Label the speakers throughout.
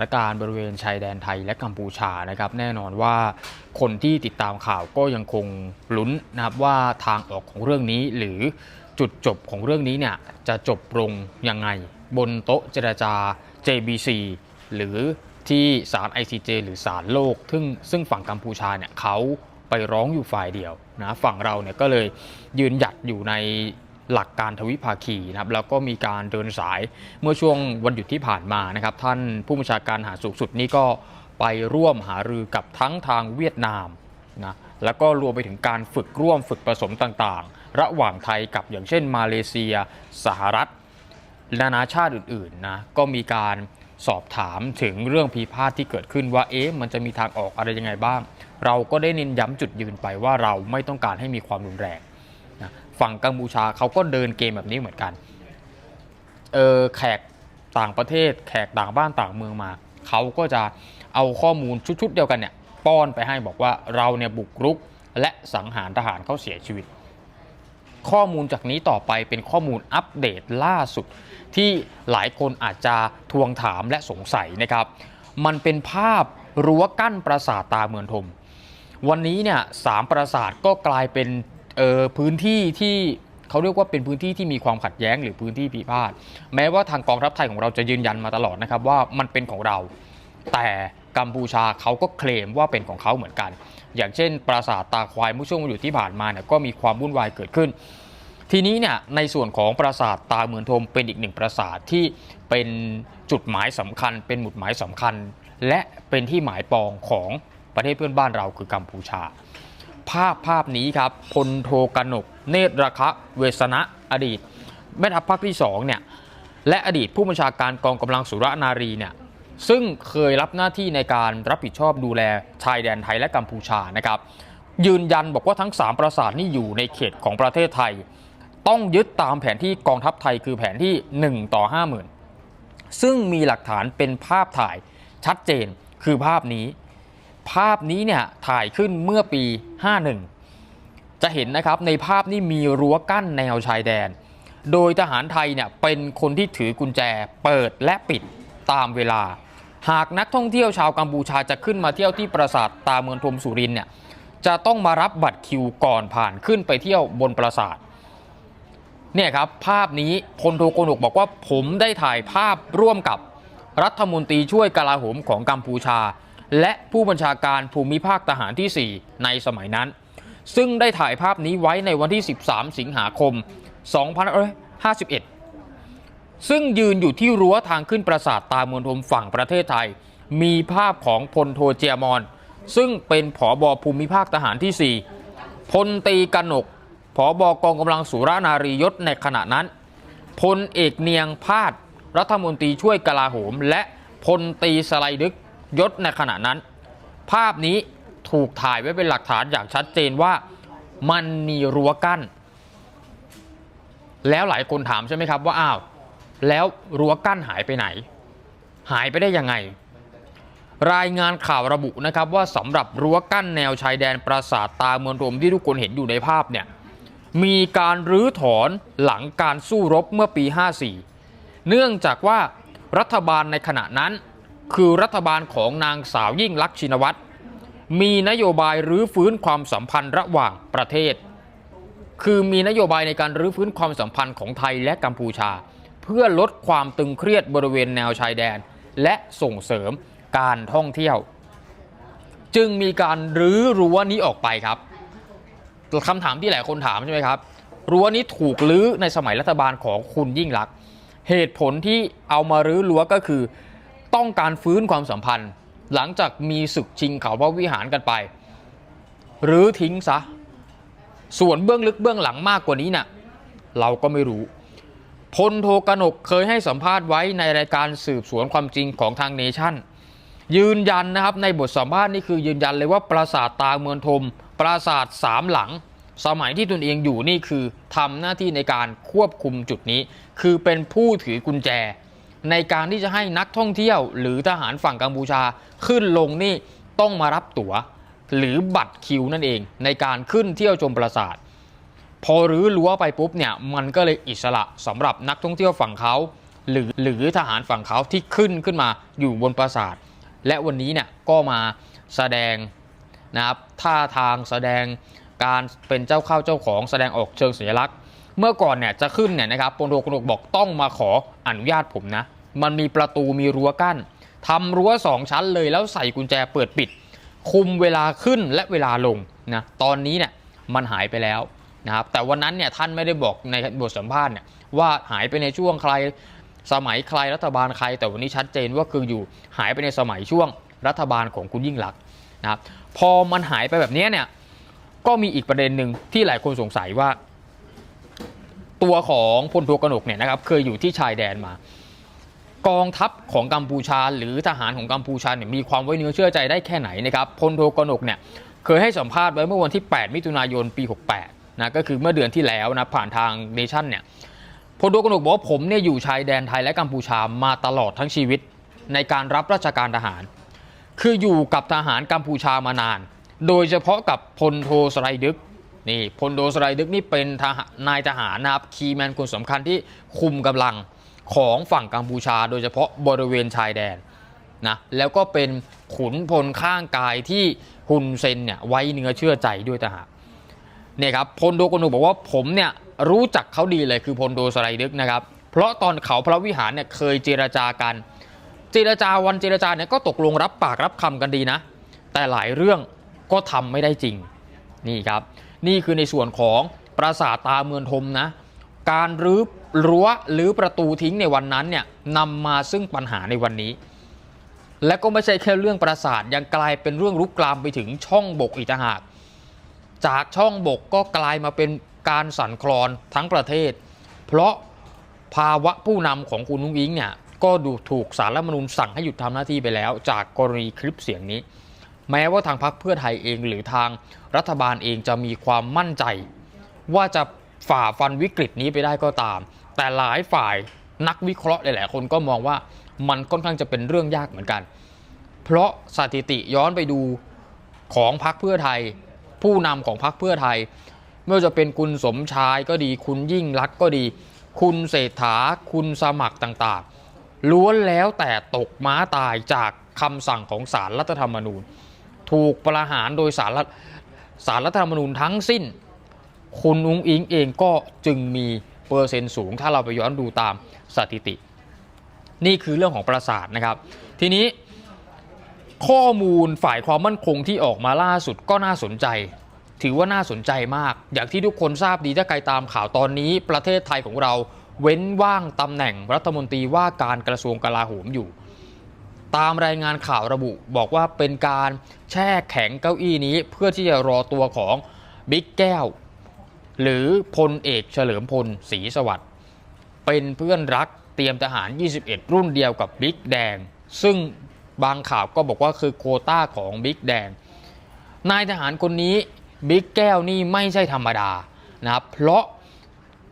Speaker 1: านการณ์บริเวณชายแดนไทยและกัมพูชานะครับแน่นอนว่าคนที่ติดตามข่าวก็ยังคงลุ้นนะครับว่าทางออกของเรื่องนี้หรือจุดจบของเรื่องนี้เนี่ยจะจบลงยังไง บนโต๊ะเจรจา JBC หรือที่ศาล ICJ หรือศาลโลก ซึ่งซึ่งฝั่งกัมพูชาเนี่ยเขาไปร้องอยู่ฝ่ายเดียวนะฝั่งเราเนี่ยก็เลยยืนหยัดอยู่ใน หลักการทวิภาคีนะครับแล้วก็มีการเดินสายเมื่อช่วงวันหยุดที่ผ่านมานะครับท่านผู้บัญชาการทหารสูงสุดนี่ก็ไปร่วมหารือกับทั้งทางเวียดนามนะแล้วก็รวมไปถึงการฝึกร่วมฝึกผสมต่างๆ ระหว่างไทยกับอย่างเช่น มาเลเซีย สหรัฐนานาชาติอื่นๆนะก็มีการสอบถามถึงเรื่องพิพาทที่เกิดขึ้นว่าเอ๊ะมันจะมีทางออกอะไรยังไงบ้าง เราก็ได้เน้นย้ำจุดยืนไปว่าเราไม่ต้องการให้มีความรุนแรง ฝั่งกัมพูชาเขาก็เดินเกมแบบนี้เหมือนกัน เออแขกต่างประเทศ แขกต่างบ้านต่างเมืองมาเขาก็จะเอาข้อมูลชุดๆเดียวกันเนี่ยป้อนไปให้บอกว่าเราเนี่ยบุกรุกและสังหารทหารเขาเสียชีวิต ข้อมูลจากนี้ต่อไปเป็นข้อมูลอัปเดตล่าสุด ที่หลายคนอาจจะทวงถามและสงสัยนะครับ มันเป็นภาพรั้วกั้นปราสาทตาเมืองทม วันนี้เนี่ยสามปราสาทก็กลายเป็น ออพื้นที่ที่เขาเรียกว่าเป็นพื้นที่ที่มีความขัดแย้งหรือพื้นที่พิพาทแม้ว่าทางกองทัพไทยของเราจะยืนยันมาตลอดนะครับว่ามันเป็นของเรา แต่กัมพูชาเขาก็เคลมว่าเป็นของเขาเหมือนกัน อย่างเช่น ปราสาทตาควายเมื่อช่วงวันหยุดที่ผ่านมาเนี่ยก็มีความวุ่นวายเกิดขึ้น ทีนี้เนี่ยในส่วนของปราสาทตาเมืองทมเป็นอีกหนึ่งปราสาทที่เป็นจุดหมายสำคัญ เป็นหมุดหมายสำคัญ และเป็นที่หมายปองของประเทศเพื่อนบ้านเราคือกัมพูชา ภาพภาพนี้ครับพลโทกนก เนตรระคะเวสนะอดีตแม่ทัพภาคที่สองเนี่ยและอดีตผู้บัญชาการกองกำลังสุรนารีเนี่ยซึ่งเคยรับหน้าที่ในการรับผิดชอบดูแลชายแดนไทยและกัมพูชานะครับ ยืนยันบอกว่าทั้ง 3 ปราสาทนี่อยู่ในเขตของประเทศไทย ต้องยึดตามแผนที่กองทัพไทยคือแผนที่ 1 ต่อ 50,000 ซึ่งมีหลักฐานเป็นภาพถ่ายชัดเจนคือภาพนี้ ภาพนี้เนี่ยถ่ายขึ้นเมื่อปี 51 จะเห็นนะครับในภาพนี้มีรั้วกั้นแนวชายแดน โดยทหารไทยเนี่ยเป็นคนที่ถือกุญแจเปิดและปิดตามเวลา หากนักท่องเที่ยวชาวกัมพูชาจะขึ้นมาเที่ยวที่ปราสาทตาเมืองทมสุรินเนี่ยจะต้องมารับบัตรคิวก่อนผ่านขึ้นไปเที่ยวบนปราสาทเนี่ยครับภาพนี้พลโทโกนกบอกว่าผมได้ถ่ายภาพร่วมกับรัฐมนตรีช่วยกลาโหมของกัมพูชา และผู้บัญชาการภูมิภาคทหารที่ 4 ในสมัยนั้น ซึ่งได้ถ่ายภาพนี้ไว้ในวันที่ 13 สิงหาคม 2551 ซึ่งยืนอยู่ที่รั้วทางขึ้นปราสาทตาเมืองทมฝั่งประเทศไทย มีภาพของพลโทเจียมอน ซึ่งเป็นผอบอภูมิภาคทหารที่ 4 พลตีกนกผอบกองกำลังสุรานารียศในขณะนั้น พลเอกเนียงพาดรัฐมนตรีช่วยกลาโหม และพลตีสไลดึก ยศในขณะนั้น ภาพนี้ถูกถ่ายไว้เป็นหลักฐานอย่างชัดเจนว่ามันมีรั้วกั้น แล้วหลายคนถามใช่ไหมครับว่าอ้าวแล้วรั้วกั้นหายไปไหน หายไปได้ยังไง รายงานข่าวระบุนะครับว่าสำหรับรั้วกั้นแนวชายแดนปราสาทตาเมืองรมที่ทุกคนเห็นอยู่ในภาพเนี่ยมีการรื้อถอนหลังการสู้รบเมื่อปี 54 เนื่องจากว่ารัฐบาลในขณะนั้น คือรัฐบาลของนางสาวยิ่งลักษณ์ชินวัตรมีนโยบายรื้อฟื้นความสัมพันธ์ระหว่างประเทศ คือมีนโยบายในการรื้อฟื้นความสัมพันธ์ของไทยและกัมพูชา เพื่อลดความตึงเครียดบริเวณแนวชายแดน และส่งเสริมการท่องเที่ยว จึงมีการรื้อรั้วนี้ออกไปครับคำถามที่หลายคนถามใช่ไหมครับรั้วนี้ถูกรื้อในสมัยรัฐบาลของคุณยิ่งลักษณ์เหตุผลที่เอามารื้อรั้วก็คือ ต้องการฟื้นความสัมพันธ์ หลังจากมีศึกชิงเขาพระวิหารกันไป หรือทิ้งซะ ส่วนเบื้องลึกเบื้องหลังมากกว่านี้เนี่ยเราก็ไม่รู้พลโทกนกเคยให้สัมภาษณ์ไว้ในรายการสืบสวนความจริงของทางเนชั่น ยืนยันนะครับในบทสัมภาษณ์นี่คือยืนยันเลยว่าปราสาทตาเมืองทม ปราสาทสามหลัง สมัยที่ตนเองอยู่นี่คือทำหน้าที่ในการควบคุมจุดนี้ คือเป็นผู้ถือกุญแจ ในการที่จะให้นักท่องเที่ยว หรือทหารฝั่งกัมพูชาขึ้นลงนี่ต้องมารับตั๋ว หรือบัตรคิวนั่นเอง ในการขึ้นเที่ยวชมปราสาท พอรื้อรั้วไปปุ๊บเนี่ยมันก็เลยอิสระสำหรับนักท่องเที่ยวฝั่งเขาหรือหรือทหารฝั่งเขาที่ขึ้นขึ้นมาอยู่บนปราสาท และวันนี้เนี่ยก็มาแสดงนะครับท่าทางแสดงการเป็นเจ้าเข้าเจ้าของแสดงออกเชิงสัญลักษณ์ เมื่อก่อนเนี่ยจะขึ้นเนี่ยนะครับพลโทกนกบอกต้องมาขออนุญาตผมนะ มันมีประตูมีรั้วกั้นทำรั้วสองชั้นเลยแล้วใส่กุญแจเปิดปิด คุมเวลาขึ้นและเวลาลงนะตอนนี้เนี่ยมันหายไปแล้วนะครับแต่วันนั้นเนี่ยท่านไม่ได้บอกในบทสัมภาษณ์เนี่ยว่าหายไปในช่วงใครสมัยใครรัฐบาลใคร แต่วันนี้ชัดเจนว่าคืออยู่หายไปในสมัยช่วงรัฐบาลของคุณยิ่งลักษณ์นะครับพอมันหายไปแบบนี้เนี่ยก็มีอีกประเด็นหนึ่งที่หลายคนสงสัยว่า ตัวของพลโทกนกเนี่ยนะครับเคยอยู่ที่ชายแดนมากองทัพของกัมพูชา หรือทหารของกัมพูชาเนี่ยมีความไว้เนื้อเชื่อใจได้แค่ไหนนะครับพลโทกนกเนี่ยเคยให้สัมภาษณ์ไว้เมื่อวันที่ 8 มิถุนายนปี 68นะก็คือเมื่อเดือนที่แล้วนะผ่านทางเนชั่นเนี่ยพลโทกนกบอกว่าผมเนี่ยอยู่ชายแดนไทยและกัมพูชามาตลอดทั้งชีวิตในการรับราชการทหาร คืออยู่กับทหารกัมพูชามานาน โดยเฉพาะกับพลโทสไรดึก นี่พลโทสไรดึกนี่เป็นทหารนายทหารนะครับคีแมนคนสำคัญที่คุมกำลังของฝั่งกัมพูชา โดยเฉพาะบริเวณชายแดนนะแล้วก็เป็นขุนพลข้างกายที่ฮุนเซนเนี่ยไว้เนื้อเชื่อใจด้วยทหารเนี่ยครับพลโทกนุบอกว่าผมเนี่ยรู้จักเขาดีเลยคือพลโทสไรดึกนะครับ เพราะตอนเขาพระวิหารเนี่ยเคยเจรจากัน เจรจาวันเจรจาเนี่ยก็ตกลงรับปากรับคำกันดีนะ แต่หลายเรื่องก็ทำไม่ได้จริงนี่ครับ นี่คือในส่วนของปราสาทตาเมืองทมนะ การรื้อรั้วหรือประตูทิ้งในวันนั้นเนี่ยนำมาซึ่งปัญหาในวันนี้ และก็ไม่ใช่แค่เรื่องปราสาทยังกลายเป็นเรื่องลุกลามไปถึงช่องบกอีกต่างหากจากช่องบกก็กลายมาเป็นการสั่นคลอนทั้งประเทศ เพราะภาวะผู้นำของคุณนุ้งอิงเนี่ยก็ดูถูกสารรัฐมนูญสั่งให้หยุดทำหน้าที่ไปแล้ว จากกรณีคลิปเสียงนี้ แม้ว่าทางพรรคเพื่อไทยเองหรือทางรัฐบาลเองจะมีความมั่นใจ ว่าจะฝ่าฟันวิกฤตนี้ไปได้ก็ตาม แต่หลายฝ่ายนักวิเคราะห์หลายๆคนก็มองว่ามันค่อนข้างจะเป็นเรื่องยากเหมือนกัน เพราะสถิติย้อนไปดูของพรรคเพื่อไทย ผู้นำของพรรคเพื่อไทย ไม่ว่าจะเป็นคุณสมชายก็ดี คุณยิ่งรักษณ์ก็ดี คุณเศรษฐา คุณสมัครต่างๆล้วนแล้วแต่ตกม้าตายจากคำสั่งของศาลรัฐธรรมนูญ ถูกประหารโดยสารรัฐสารรัฐธรรมนูญทั้งสิ้น คุณอุ้งอิงเองก็จึงมีเปอร์เซ็นต์สูง ถ้าเราไปย้อนดูตามสถิติ นี่คือเรื่องของประสาทนะครับ ทีนี้ข้อมูลฝ่ายความมั่นคงที่ออกมาล่าสุดก็น่าสนใจ ถือว่าน่าสนใจมาก อย่างที่ทุกคนทราบดีถ้าใครตามข่าวตอนนี้ประเทศไทยของเราเว้นว่างตำแหน่งรัฐมนตรีว่าการกระทรวงกลาโหมอยู่ ตามรายงานข่าวระบุ บอกว่าเป็นการแช่แข็งเก้าอี้นี้ เพื่อที่จะรอตัวของบิ๊กแก้ว หรือพลเอกเฉลิมพลศรีสวัสดิ์เป็นเพื่อนรักเตรียมทหาร 21 รุ่นเดียวกับบิ๊กแดง ซึ่งบางข่าวก็บอกว่าคือโคต้าของบิ๊กแดง นายทหารคนนี้บิ๊กแก้วนี่ไม่ใช่ธรรมดานะครับเพราะ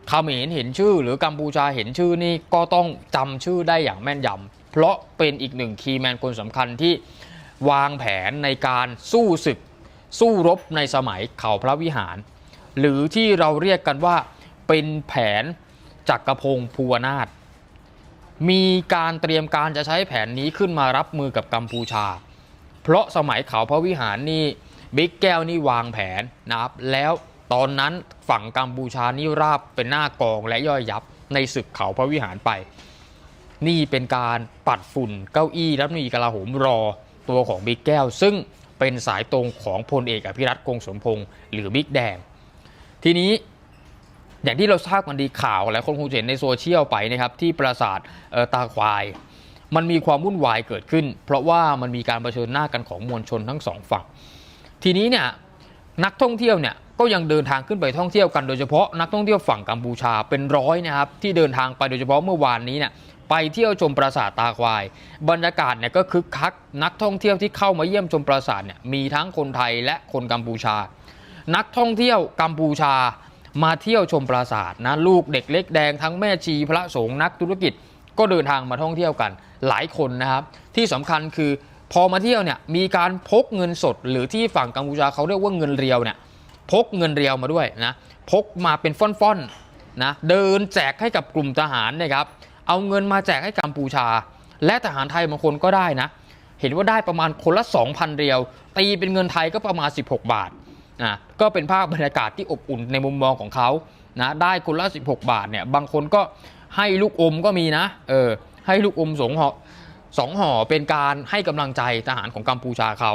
Speaker 1: เขมรเห็นชื่อ หรือกัมพูชาเห็นชื่อนี่ก็ต้องจำชื่อได้อย่างแม่นยำ เพราะเป็นอีกหนึ่งคีย์แมนคนสำคัญที่วางแผนในการสู้ศึก สู้รบในสมัยเขาพระวิหาร หรือที่เราเรียกกันว่าเป็นแผนจักรพงศ์ภูวนาถมีการเตรียมการจะใช้แผนนี้ขึ้นมารับมือกับกัมพูชา เพราะสมัยเขาพระวิหารนี่บิ๊กแก้วนี่วางแผนนะครับ แล้วตอนนั้นฝั่งกัมพูชานี่ราบเป็นหน้ากองและย่อยยับในศึกเขาพระวิหารไป นี่เป็นการปัดฝุ่นเก้าอี้รัฐมนตรีกลาโหมรอตัวของบิ๊กแก้ว ซึ่งเป็นสายตรงของพลเอกอภิรัตคงสมพงศ์หรือบิ๊กแดง ทีนี้อย่างที่เราทราบกันดีข่าวหลายคนคงเห็นในโซเชียลไปนะครับที่ปราสาทตาควาย มันมีความวุ่นวายเกิดขึ้น เพราะว่ามันมีการเผชิญหน้ากันของมวลชนทั้งสองฝั่ง ทีนี้เนี่ยนักท่องเที่ยวเนี่ยก็ยังเดินทางขึ้นไปท่องเที่ยวกันโดยเฉพาะนักท่องเที่ยวฝั่งกัมพูชาเป็นร้อยนะครับที่เดินทางไปโดยเฉพาะเมื่อวานนี้เนี่ย ไปเที่ยวชมปราสาทตาควาย บรรยากาศเนี่ยก็คึกคัก นักท่องเที่ยวที่เข้ามาเยี่ยมชมปราสาทเนี่ยมีทั้งคนไทยและคนกัมพูชา นักท่องเที่ยวกัมพูชา มาเที่ยวชมปราสาทนะลูกเด็กเล็กแดงทั้งแม่ชีพระสงฆ์นักธุรกิจก็เดินทางมาท่องเที่ยวกันหลายคนนะครับ ที่สำคัญคือพอมาเที่ยวเนี่ยมีการพกเงินสด หรือที่ฝั่งกัมพูชาเขาเรียกว่าเงินเรียวเนี่ยพกเงินเรียวมาด้วยนะพกมาเป็นฟ่อนๆนะเดินแจกให้กับกลุ่มทหารนะครับ เอาเงินมาแจกให้กัมพูชา และทหารไทยบางคนก็ได้นะ เห็นว่าได้ประมาณคนละ 2,000 เรียว ตีเป็นเงินไทยก็ประมาณ 16 บาทนะก็เป็นภาพบรรยากาศที่อบอุ่นในมุมมองของเขานะได้คนละ 16 บาทเนี่ยบางคนก็ให้ลูกอมก็มีนะเออให้ลูกอมสองห่อสองห่อเป็นการให้กำลังใจทหารของกัมพูชาเขา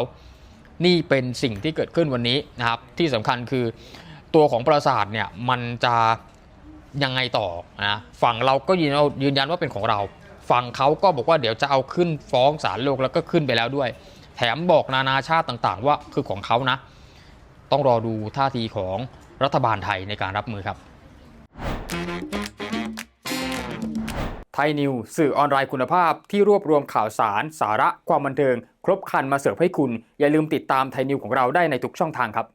Speaker 1: นี่เป็นสิ่งที่เกิดขึ้นวันนี้นะครับที่สำคัญคือตัวของปราสาทเนี่ยมันจะ ยังไงต่อนะฝั่งเราก็ยืนยันยืนยันว่าเป็นของเรา ฝั่งเขาก็บอกว่าเดี๋ยวจะเอาขึ้นฟ้องศาลโลกแล้วก็ขึ้นไปแล้วด้วย แถมบอกนานาชาติต่างๆ ว่าคือของเขานะ ต้องรอดูท่าทีของรัฐบาลไทยในการรับมือครับไทยนิวสื่อออนไลน์คุณภาพที่รวบรวมข่าวสาร สาระความบันเทิง ครบครันมาเสิร์ฟให้คุณ อย่าลืมติดตามไทยนิวของเราได้ในทุกช่องทางครับ